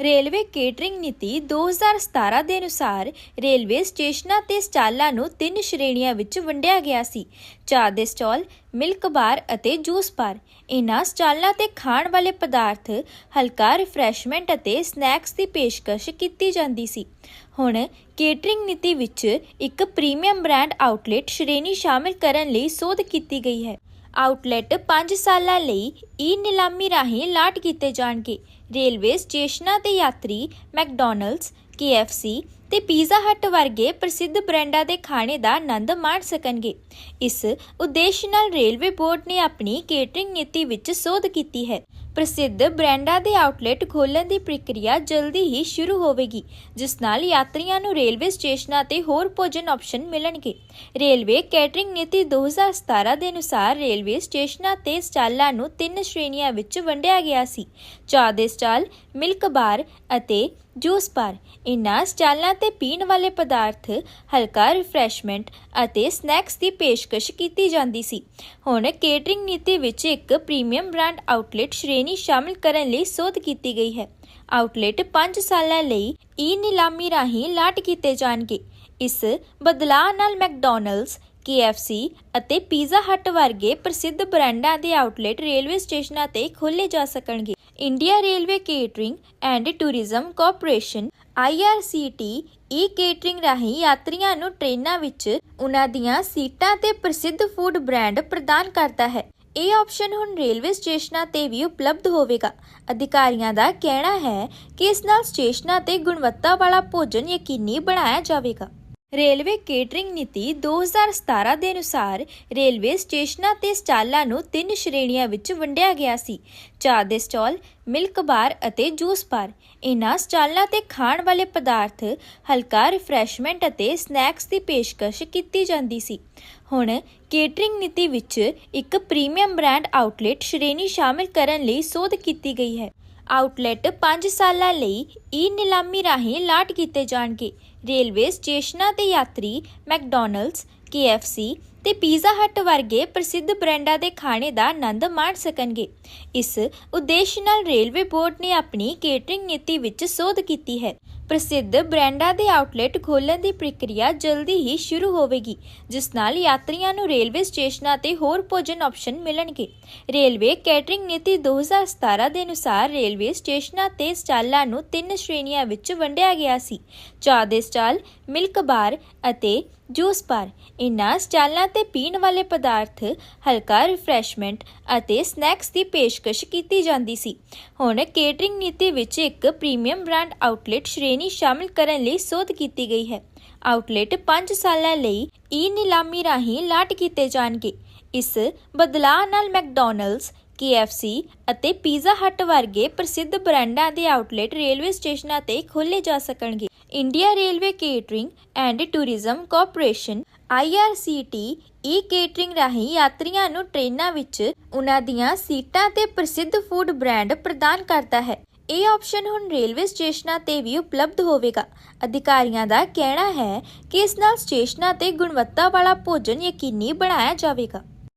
Railway catering ਨੀਤੀ 2017 ਦੇ ਅਨੁਸਾਰ ਰੇਲਵੇ ਸਟੇਸ਼ਨਾਂ ਤੇ ਸਟਾਲਾਂ ਨੂੰ ਤਿੰਨ ਸ਼੍ਰੇਣੀਆਂ ਵਿੱਚ ਵੰਡਿਆ ਗਿਆ ਸੀ। ਚਾਹ ਦੇ ਸਟਾਲ, ਮਿਲਕ ਬਾਰ ਅਤੇ ਜੂਸ ਬਾਰ। ਇਹਨਾਂ ਸਟਾਲਾਂ ਤੇ ਖਾਣ ਵਾਲੇ ਪਦਾਰਥ, ਹਲਕਾ ਰਿਫਰੈਸ਼ਮੈਂਟ ਅਤੇ ਸਨੈਕਸ ਦੀ ਪੇਸ਼ਕਸ਼ ਕੀਤੀ ਜਾਂਦੀ ਸੀ। ਹੁਣ ਕੇਟਰਿੰਗ ਨੀਤੀ ਵਿੱਚ ਇੱਕ ਪ੍ਰੀਮੀਅਮ ਬ੍ਰਾਂਡ ਆਊਟਲੈਟ ਸ਼੍ਰੇਣੀ ਸ਼ਾਮਿਲ ਕਰਨ ਲਈ ਸੋਧ ਕੀਤੀ ਗਈ ਹੈ। ਆਊਟਲੈਟ 5 ਸਾਲਾਂ ਲਈ ਈ ਨਿਲਾਮੀ ਰਾਹੀਂ ਲਾਟ ਕੀਤੇ ਜਾਣਗੇ। ਰੇਲਵੇ ਸਟੇਸ਼ਨਾਂ ਤੇ ਯਾਤਰੀ ਮੈਕਡੋਨਲਡਸ KFC ਤੇ ਪੀਜ਼ਾ ਹੱਟ ਵਰਗੇ ਪ੍ਰਸਿੱਧ ਬ੍ਰਾਂਡਾਂ ਦੇ ਖਾਣੇ ਦਾ ਆਨੰਦ ਮਾਣ ਸਕਣਗੇ। ਇਸ ਉਦੇਸ਼ ਨਾਲ ਰੇਲਵੇ ਬੋਰਡ ਨੇ ਆਪਣੀ ਕੇਟਰਿੰਗ ਨੀਤੀ ਵਿੱਚ ਸੋਧ ਕੀਤੀ ਹੈ। ਪ੍ਰਸਿੱਧ ਬ੍ਰਾਂਡਾਂ ਦੇ ਆਊਟਲੈਟ ਖੋਲ੍ਹਣ ਦੀ ਪ੍ਰਕਿਰਿਆ ਜਲਦੀ ਹੀ ਸ਼ੁਰੂ ਹੋਵੇਗੀ, ਜਿਸ ਨਾਲ ਯਾਤਰੀਆਂ ਨੂੰ ਰੇਲਵੇ ਸਟੇਸ਼ਨਾਂ ਤੇ ਹੋਰ ਭੋਜਨ ਆਪਸ਼ਨ ਮਿਲਣਗੇ। ਰੇਲਵੇ ਕੇਟਰਿੰਗ ਨੀਤੀ 2017 ਦੇ ਅਨੁਸਾਰ ਰੇਲਵੇ ਸਟੇਸ਼ਨਾਂ ਤੇ ਸਟਾਲਾਂ ਨੂੰ ਤਿੰਨ ਸ਼੍ਰੇਣੀਆਂ ਵਿੱਚ ਵੰਡਿਆ ਗਿਆ ਸੀ, ਚਾਹ ਦੇ ਸਟਾਲ, ਮਿਲਕ ਬਾਰ ਅਤੇ ਜੂਸ ਬਾਰ। ਇਨ੍ਹਾਂ ਸਟਾਲਾਂ ਤੇ ਪੀਣ ਵਾਲੇ ਪਦਾਰਥ, ਹਲਕਾ ਰਿਫਰੈਸ਼ਮੈਂਟ ਅਤੇ ਸਨੈਕਸ ਦੀ ਪੇਸ਼ਕਸ਼ ਕੀਤੀ ਜਾਂਦੀ ਸੀ। ਹੁਣ ਕੇਟਰਿੰਗ ਨੀਤੀ ਵਿੱਚ ਇੱਕ ਪ੍ਰੀਮੀਅਮ ਬ੍ਰਾਂਡ ਆਊਟਲੈਟ ਸ਼੍ਰੇਣੀ ਸ਼ਾਮਿਲ ਕਰਨ ਲਈ ਸੋਧ ਕੀਤੀ ਗਈ ਹੈ। ਆਊਟਲੈਟ 5 ਸਾਲਾਂ ਲਈ ਈ ਨਿਲਾਮੀ ਰਾਹੀਂ ਲਾਟ ਕੀਤੇ ਜਾਣਗੇ। ਇਸ ਬਦਲਾਅ ਨਾਲ ਮੈਕਡੋਨਲਡਸ KFC ਅਤੇ ਪੀਜ਼ਾ ਹੱਟ ਵਰਗੇ ਪ੍ਰਸਿੱਧ ਬ੍ਰਾਂਡਾਂ ਦੇ ਆਊਟਲੈਟ ਰੇਲਵੇ ਸਟੇਸ਼ਨਾਂ ਤੇ ਖੋਲੇ ਜਾ ਸਕਣਗੇ। India railway catering and tourism corporation IRCT E catering ਰਾਹੀਂ ਯਾਤਰੀਆਂ ਨੂੰ ਟ੍ਰੇਨਾਂ ਵਿੱਚ ਉਨ੍ਹਾਂ ਦੀਆਂ ਸੀਟਾਂ ਤੇ ਪ੍ਰਸਿੱਧ ਫੂਡ ਬ੍ਰਾਂਡ ਪ੍ਰਦਾਨ ਕਰਦਾ ਹੈ। ਇਹ ਆਪਸ਼ਨ ਹੁਣ ਰੇਲਵੇ ਸਟੇਸ਼ਨਾਂ ਤੇ ਵੀ ਉਪਲਬਧ ਹੋਵੇਗਾ। ਅਧਿਕਾਰੀਆਂ ਦਾ ਕਹਿਣਾ ਹੈ ਕਿ ਇਸ ਨਾਲ ਸਟੇਸ਼ਨਾਂ ਤੇ ਗੁਣਵੱਤਾ ਵਾਲਾ ਭੋਜਨ ਯਕੀਨੀ ਬਣਾਇਆ ਜਾਵੇਗਾ। ਰੇਲਵੇ ਕੇਟਰਿੰਗ ਨੀਤੀ 2017 ਦੇ ਅਨੁਸਾਰ ਰੇਲਵੇ ਸਟੇਸ਼ਨਾਂ ਤੇ ਸਟਾਲਾਂ ਨੂੰ ਤਿੰਨ ਸ਼੍ਰੇਣੀਆਂ ਵਿੱਚ ਵੰਡਿਆ ਗਿਆ ਸੀ। ਚਾਹ ਦੇ ਸਟਾਲ, ਮਿਲਕ ਬਾਰ ਅਤੇ ਜੂਸ ਬਾਰ। ਇਹਨਾਂ ਸਟਾਲਾਂ ਤੇ ਖਾਣ ਵਾਲੇ ਪਦਾਰਥ, ਹਲਕਾ ਰਿਫਰੈਸ਼ਮੈਂਟ ਅਤੇ ਸਨੈਕਸ ਦੀ ਪੇਸ਼ਕਸ਼ ਕੀਤੀ ਜਾਂਦੀ ਸੀ। ਹੁਣ ਕੇਟਰਿੰਗ ਨੀਤੀ ਵਿੱਚ ਇੱਕ ਪ੍ਰੀਮੀਅਮ ਬ੍ਰਾਂਡ ਆਊਟਲੈਟ ਸ਼੍ਰੇਣੀ ਸ਼ਾਮਿਲ ਕਰਨ ਲਈ ਸੋਧ ਕੀਤੀ ਗਈ ਹੈ। ਆਊਟਲੈਟ 5 ਸਾਲਾਂ ਲਈ ਈ ਨਿਲਾਮੀ ਰਾਹੀਂ ਲਾਟ ਕੀਤੇ ਜਾਣਗੇ। ਰੇਲਵੇ ਸਟੇਸ਼ਨਾਂ ਤੇ ਯਾਤਰੀ, ਮੈਕਡੋਨਲਡਸ KFC ਤੇ ਪੀਜ਼ਾ ਹੱਟ ਵਰਗੇ ਪ੍ਰਸਿੱਧ ਬ੍ਰਾਂਡਾਂ ਦੇ ਖਾਣੇ ਦਾ ਆਨੰਦ ਮਾਣ ਸਕਣਗੇ। ਇਸ ਉਦੇਸ਼ ਨਾਲ ਰੇਲਵੇ ਬੋਰਡ ਨੇ ਆਪਣੀ ਕੇਟਰਿੰਗ ਨੀਤੀ ਵਿੱਚ ਸੋਧ ਕੀਤੀ ਹੈ। ਪ੍ਰਸਿੱਧ ਬ੍ਰਾਂਡਾਂ ਦੇ ਆਊਟਲੈਟ ਖੋਲ੍ਹਣ ਦੀ ਪ੍ਰਕਿਰਿਆ ਜਲਦੀ ਹੀ ਸ਼ੁਰੂ ਹੋਵੇਗੀ, ਜਿਸ ਨਾਲ ਯਾਤਰੀਆਂ ਨੂੰ ਰੇਲਵੇ ਸਟੇਸ਼ਨਾਂ ਤੇ ਹੋਰ ਭੋਜਨ ਆਪਸ਼ਨ ਮਿਲਣਗੇ। ਰੇਲਵੇ ਕੈਟਰਿੰਗ ਨੀਤੀ 2017 ਦੇ ਅਨੁਸਾਰ ਰੇਲਵੇ ਸਟੇਸ਼ਨਾਂ ਤੇ ਸਟਾਲਾਂ ਨੂੰ ਤਿੰਨ ਸ਼੍ਰੇਣੀਆਂ ਵਿੱਚ ਵੰਡਿਆ ਗਿਆ ਸੀ। ਚਾਹ ਦੇ ਸਟਾਲ, ਮਿਲਕ ਬਾਰ ਅਤੇ ਜੂਸ ਬਾਰ ਇਨ੍ਹਾਂ ਸਟਾਲਾਂ ਤੇ ਪੀਣ ਵਾਲੇ ਪਦਾਰਥ ਹਲਕਾ ਰਿਫਰੈਸ਼ਮੈਂਟ ਅਤੇ ਸਨੈਕਸ ਦੀ ਪੇਸ਼ਕਸ਼ ਕੀਤੀ ਜਾਂਦੀ ਸੀ। ਹੁਣ ਕੇਟਰਿੰਗ ਨੀਤੀ ਵਿੱਚ ਇੱਕ ਪ੍ਰੀਮੀਅਮ ਬ੍ਰਾਂਡ ਆਊਟਲੈਟ ਸ਼੍ਰੇਣੀ ਸ਼ਾਮਿਲ ਕਰਨ ਲਈ ਸੋਧ ਕੀਤੀ ਗਈ ਹੈ। ਆਊਟਲੈਟ 5 ਸਾਲਾਂ ਲਈ ਈ ਨਿਲਾਮੀ ਰਾਹੀਂ ਲਾਟ ਕੀਤੇ ਜਾਣਗੇ। ਇਸ ਬਦਲਾਅ ਨਾਲ ਮੈਕਡੋਨਲਡਸ KFC ਅਤੇ ਪੀਜ਼ਾ ਹੱਟ ਵਰਗੇ ਪ੍ਰਸਿੱਧ ਬ੍ਰਾਂਡਾਂ ਦੇ ਆਊਟਲੈਟ ਰੇਲਵੇ ਸਟੇਸ਼ਨਾਂ ਤੇ ਖੋਲ੍ਹੇ ਜਾ ਸਕਣਗੇ। India railway catering and tourism corporation IRCT E catering ਰਾਹੀਂ ਯਾਤਰੀਆਂ ਨੂੰ ਟ੍ਰੇਨਾਂ ਵਿੱਚ ਉਹਨਾਂ ਦੀਆਂ ਸੀਟਾਂ ਤੇ ਪ੍ਰਸਿੱਧ ਫੂਡ ਬ੍ਰਾਂਡ ਪ੍ਰਦਾਨ ਕਰਦਾ ਹੈ। ਇਹ ਆਪਸ਼ਨ ਹੁਣ ਰੇਲਵੇ ਸਟੇਸ਼ਨਾਂ ਤੇ ਵੀ ਉਪਲਬਧ ਹੋਵੇਗਾ। ਅਧਿਕਾਰੀਆਂ ਦਾ ਕਹਿਣਾ ਹੈ ਕਿ ਇਸ ਨਾਲ ਸਟੇਸ਼ਨਾਂ ਤੇ ਗੁਣਵੱਤਾ ਵਾਲਾ ਭੋਜਨ ਯਕੀਨੀ ਬਣਾਇਆ ਜਾਵੇਗਾ।